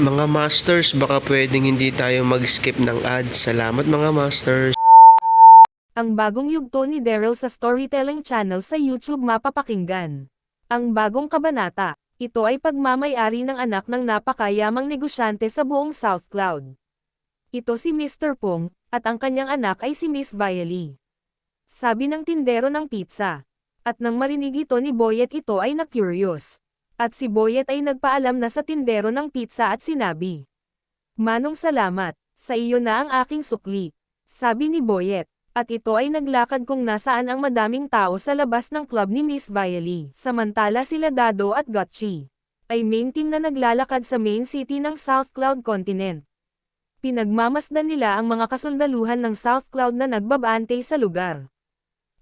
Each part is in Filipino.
Mga Masters, baka pwedeng hindi tayo mag-skip ng ads. Salamat mga Masters. Ang bagong yugto ni Daryl sa Storytelling Channel sa YouTube mapapakinggan. Ang bagong kabanata. Ito ay pagmamayari ng anak ng napakayamang negosyante sa buong South Cloud. Ito si Mr. Pong, at ang kanyang anak ay si Miss Viley. Sabi ng tindero ng pizza. At nang marinig ito ni Boyet ito ay na-curious. At si Boyet ay nagpaalam na sa tindero ng pizza at sinabi. Manong salamat, sa iyo na ang aking sukli. Sabi ni Boyet. At ito ay naglakad kung nasaan ang madaming tao sa labas ng club ni Miss Viley. Samantala sila Dado at Gotchi ay main team na naglalakad sa main city ng South Cloud Continent. Pinagmamasdan nila ang mga kasundaluhan ng South Cloud na nagbabante sa lugar.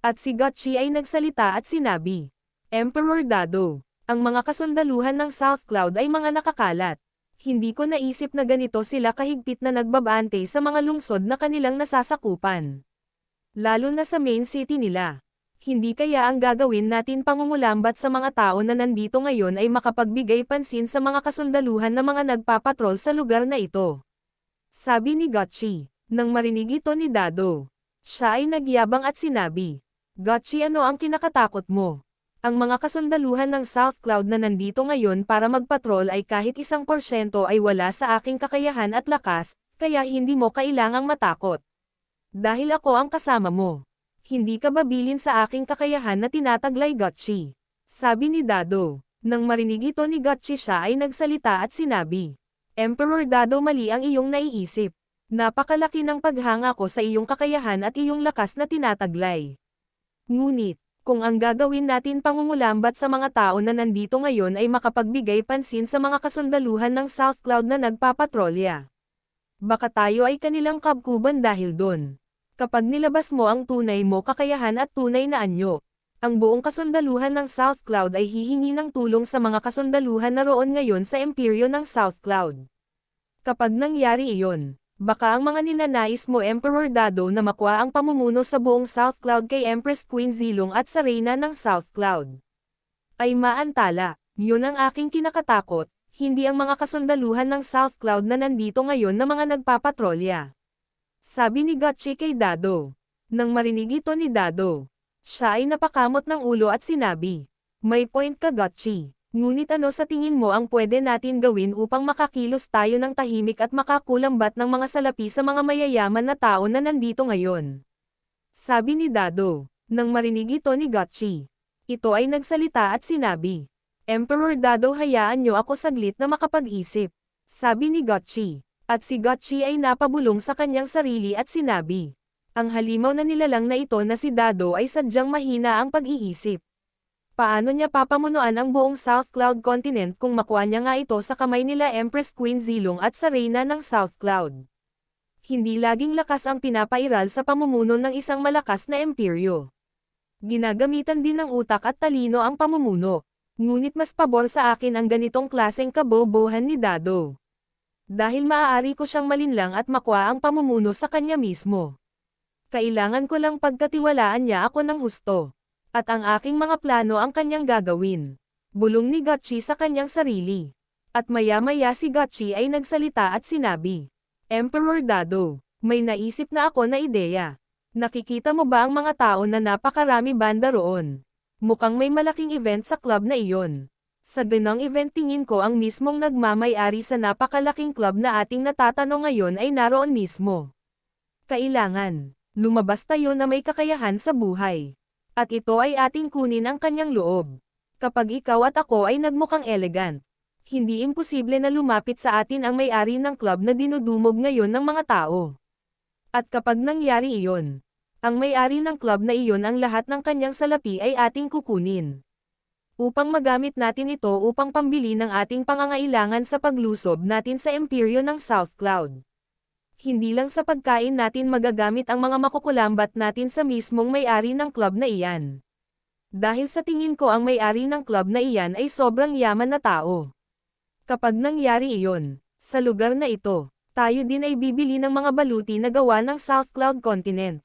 At si Gotchi ay nagsalita at sinabi, Emperor Dado, ang mga kasundaluhan ng South Cloud ay mga nakakalat. Hindi ko naisip na ganito sila kahigpit na nagbabante sa mga lungsod na kanilang nasasakupan. Lalo na sa main city nila. Hindi kaya ang gagawin natin pangungulambat sa mga tao na nandito ngayon ay makapagbigay pansin sa mga kasundaluhan na mga nagpapatrol sa lugar na ito. Sabi ni Gotchi, nang marinig ito ni Dado. Siya ay nagyabang at sinabi, Gotchi ano ang kinakatakot mo? Ang mga kasundaluhan ng South Cloud na nandito ngayon para magpatrol ay kahit isang porsyento ay wala sa aking kakayahan at lakas, kaya hindi mo kailangang matakot. Dahil ako ang kasama mo. Hindi ka babilin sa aking kakayahan na tinataglay Gotchi. Sabi ni Dado. Nang marinig ito ni Gotchi siya ay nagsalita at sinabi. Emperor Dado mali ang iyong naiisip. Napakalaki ng paghanga ko sa iyong kakayahan at iyong lakas na tinataglay. Ngunit, kung ang gagawin natin pangungulambat sa mga tao na nandito ngayon ay makapagbigay pansin sa mga kasundaluhan ng South Cloud na nagpapatrolya. Baka tayo ay kanilang kabkuban dahil doon. Kapag nilabas mo ang tunay mo kakayahan at tunay na anyo, ang buong kasundaluhan ng South Cloud ay hihingi ng tulong sa mga kasundaluhan na roon ngayon sa imperyo ng South Cloud. Kapag nangyari iyon, baka ang mga ninanais mo Emperor Dado na makuha ang pamumuno sa buong South Cloud kay Empress Queen Zilong at sa Reyna ng South Cloud. Ay maantala, yun ang aking kinakatakot, hindi ang mga kasundaluhan ng South Cloud na nandito ngayon na mga nagpapatrolya. Sabi ni Gotchi kay Dado. Nang marinig ito ni Dado, siya ay napakamot ng ulo at sinabi, May point ka Gotchi. Ngunit ano sa tingin mo ang pwede natin gawin upang makakilos tayo ng tahimik at makakulambat ng mga salapi sa mga mayayaman na tao na nandito ngayon? Sabi ni Dado. Nang marinig ito ni Gotchi, ito ay nagsalita at sinabi, Emperor Dado hayaan niyo ako saglit na makapag-isip. Sabi ni Gotchi. At si Gotchi ay napabulong sa kanyang sarili at sinabi. Ang halimaw na nilalang na ito na si Dado ay sadyang mahina ang pag-iisip. Paano niya papamunuan ang buong South Cloud Continent kung makuha niya nga ito sa kamay nila Empress Queen Zilong at sa Reyna ng South Cloud? Hindi laging lakas ang pinapairal sa pamumuno ng isang malakas na imperyo. Ginagamitan din ng utak at talino ang pamumuno. Ngunit mas pabor sa akin ang ganitong klaseng kabobohan ni Dado. Dahil maaari ko siyang malinlang at makuha ang pamumuno sa kanya mismo. Kailangan ko lang pagkatiwalaan niya ako ng husto. At ang aking mga plano ang kanyang gagawin. Bulong ni Gotchi sa kanyang sarili. At maya-maya si Gotchi ay nagsalita at sinabi, Emperor Dado, may naisip na ako na ideya. Nakikita mo ba ang mga tao na napakarami banda roon? Mukhang may malaking event sa club na iyon. Sa ganong event tingin ko ang mismong nagmamayari sa napakalaking club na ating natatanong ngayon ay naroon mismo. Kailangan, lumabas tayo na may kakayahan sa buhay. At ito ay ating kunin ang kanyang loob. Kapag ikaw at ako ay nagmukhang elegant, hindi imposible na lumapit sa atin ang may-ari ng club na dinudumog ngayon ng mga tao. At kapag nangyari iyon, ang may-ari ng club na iyon ang lahat ng kanyang salapi ay ating kukunin. Upang magamit natin ito upang pambili ng ating pangangailangan sa paglusob natin sa imperyo ng South Cloud. Hindi lang sa pagkain natin magagamit ang mga makukulambat natin sa mismong may-ari ng club na iyan. Dahil sa tingin ko ang may-ari ng club na iyan ay sobrang yaman na tao. Kapag nangyari iyon, sa lugar na ito, tayo din ay bibili ng mga baluti na gawa ng South Cloud Continent.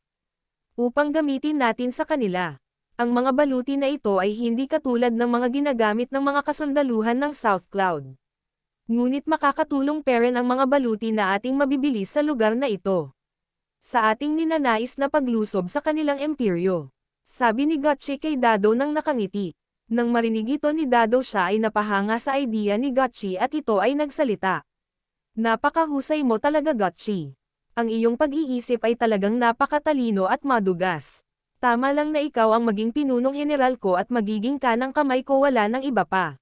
Upang gamitin natin sa kanila. Ang mga baluti na ito ay hindi katulad ng mga ginagamit ng mga kasundaluhan ng South Cloud. Ngunit makakatulong pa rin ang mga baluti na ating mabibili sa lugar na ito. Sa ating ninanais na paglusob sa kanilang imperyo. Sabi ni Gotchi kay Dado nang nakangiti. Nang marinig ito ni Dado siya ay napahanga sa idea ni Gotchi at ito ay nagsalita. Napakahusay mo talaga Gotchi. Ang iyong pag-iisip ay talagang napakatalino at madugas. Tama lang na ikaw ang maging pinunong general ko at magiging kanang kamay ko wala ng iba pa.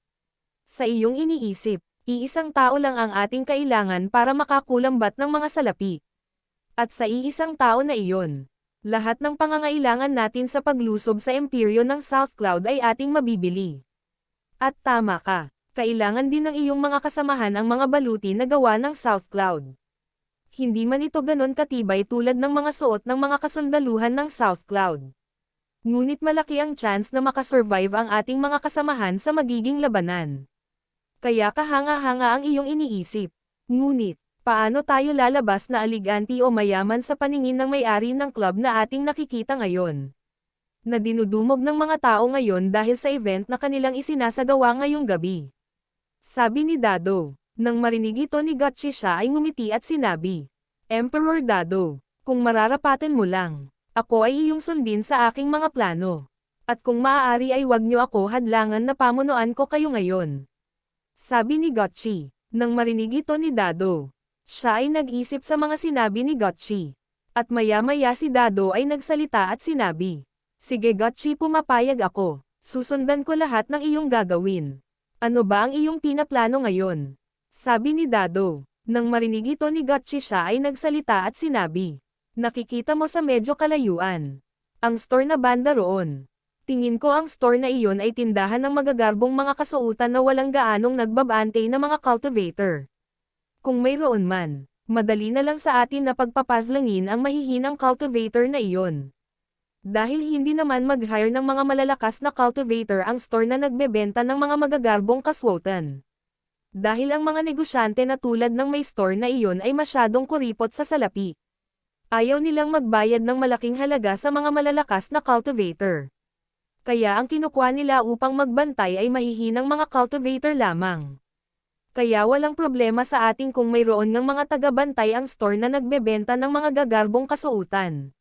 Sa iyong iniisip, iisang tao lang ang ating kailangan para makakulambat ng mga salapi. At sa iisang tao na iyon, lahat ng pangangailangan natin sa paglusob sa imperyo ng South Cloud ay ating mabibili. At tama ka, kailangan din ng iyong mga kasamahan ang mga baluti na gawa ng South Cloud. Hindi man ito ganon katibay tulad ng mga suot ng mga kasundaluhan ng South Cloud. Ngunit malaki ang chance na makasurvive ang ating mga kasamahan sa magiging labanan. Kaya kahanga-hanga ang iyong iniisip. Ngunit, paano tayo lalabas na aliganti o mayaman sa paningin ng may-ari ng club na ating nakikita ngayon? Na dinudumog ng mga tao ngayon dahil sa event na kanilang isinasagawa ngayong gabi. Sabi ni Dado. Nang marinig ito ni Gotchi siya ay ngumiti at sinabi, Emperor Dado, kung mararapatin mo lang, ako ay iyong sundin sa aking mga plano. At kung maaari ay wag niyo ako hadlangan na pamunuan ko kayo ngayon. Sabi ni Gotchi, nang marinig ito ni Dado. Siya ay nag-isip sa mga sinabi ni Gotchi. At maya-maya si Dado ay nagsalita at sinabi, Sige Gotchi pumapayag ako, susundan ko lahat ng iyong gagawin. Ano ba ang iyong pinaplano ngayon? Sabi ni Dado. Nang marinig ito ni Gotchi siya ay nagsalita at sinabi. Nakikita mo sa medyo kalayuan. Ang store na banda roon. Tingin ko ang store na iyon ay tindahan ng magagarbong mga kasuutan na walang gaanong nagbabantay na mga cultivator. Kung mayroon man, madali na lang sa atin na pagpapazlangin ang mahihinang cultivator na iyon. Dahil hindi naman mag-hire ng mga malalakas na cultivator ang store na nagbebenta ng mga magagarbong kaswotan. Dahil ang mga negosyante na tulad ng may store na iyon ay masyadong kuripot sa salapi. Ayaw nilang magbayad ng malaking halaga sa mga malalakas na cultivator. Kaya ang kinukuha nila upang magbantay ay mahihinang mga cultivator lamang. Kaya walang problema sa ating kung mayroon ng mga tagabantay ang store na nagbebenta ng mga gagarbong kasuutan.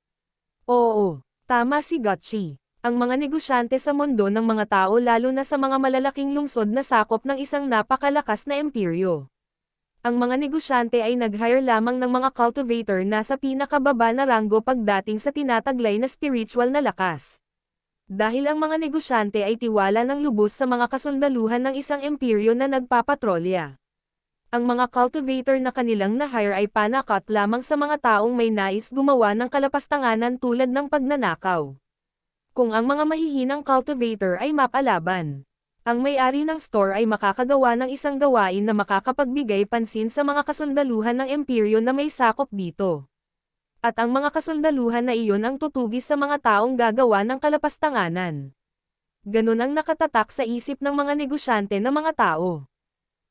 Oo, tama si Gotchi. Ang mga negosyante sa mundo ng mga tao lalo na sa mga malalaking lungsod na sakop ng isang napakalakas na imperyo. Ang mga negosyante ay nag-hire lamang ng mga cultivator na sa pinakababa na ranggo pagdating sa tinataglay na spiritual na lakas. Dahil ang mga negosyante ay tiwala ng lubos sa mga kasundaluhan ng isang imperyo na nagpapatrolya. Ang mga cultivator na kanilang na-hire ay panakat lamang sa mga taong may nais gumawa ng kalapastanganan tulad ng pagnanakaw. Kung ang mga mahihinang cultivator ay mapalaban, ang may-ari ng store ay makakagawa ng isang gawain na makakapagbigay pansin sa mga kasundaluhan ng imperyo na may sakop dito. At ang mga kasundaluhan na iyon ang tutugis sa mga taong gagawa ng kalapastanganan. Ganun ang nakatatak sa isip ng mga negosyante na mga tao.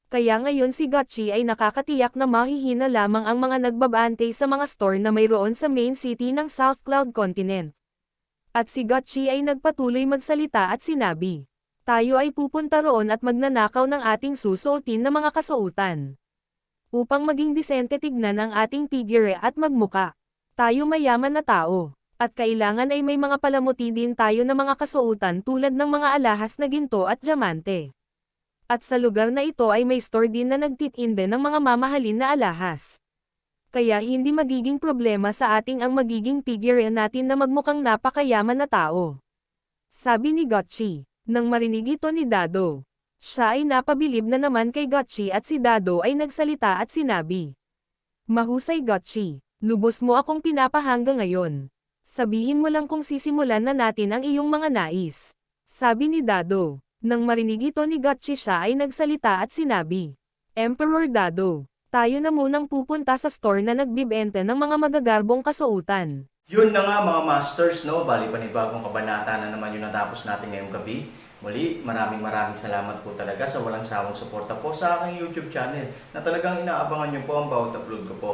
Kaya ngayon si Gotchi ay nakakatiyak na mahihina lamang ang mga nagbabante sa mga store na mayroon sa main city ng South Cloud Continent. At si Gotchi ay nagpatuloy magsalita at sinabi, Tayo ay pupunta roon at magnanakaw ng ating susuotin na mga kasuutan. Upang maging disente tignan ang ating figure at magmuka. Tayo mayaman na tao. At kailangan ay may mga palamuti din tayo na mga kasuutan tulad ng mga alahas na ginto at diamante. At sa lugar na ito ay may store din na nagtitinde ng mga mamahalin na alahas. Kaya hindi magiging problema sa ating ang magiging figure natin na magmukhang napakayaman na tao. Sabi ni Gotchi. Nang marinig ito ni Dado. Siya ay napabilib na naman kay Gotchi at si Dado ay nagsalita at sinabi. Mahusay Gotchi, lubos mo akong pinapahanga ngayon. Sabihin mo lang kung sisimulan na natin ang iyong mga nais. Sabi ni Dado. Nang marinig ito ni Gotchi siya ay nagsalita at sinabi. Emperor Dado, tayo na munang pupunta sa store na nagbibenta ng mga magagarbong kasuotan. Yun na nga mga masters, no? Bali panibagong kabanata na naman yung natapos natin ngayong gabi. Muli, maraming maraming salamat po talaga sa walang sawang suporta po sa aking YouTube channel na talagang inaabangan nyo po ang bawat upload ko po.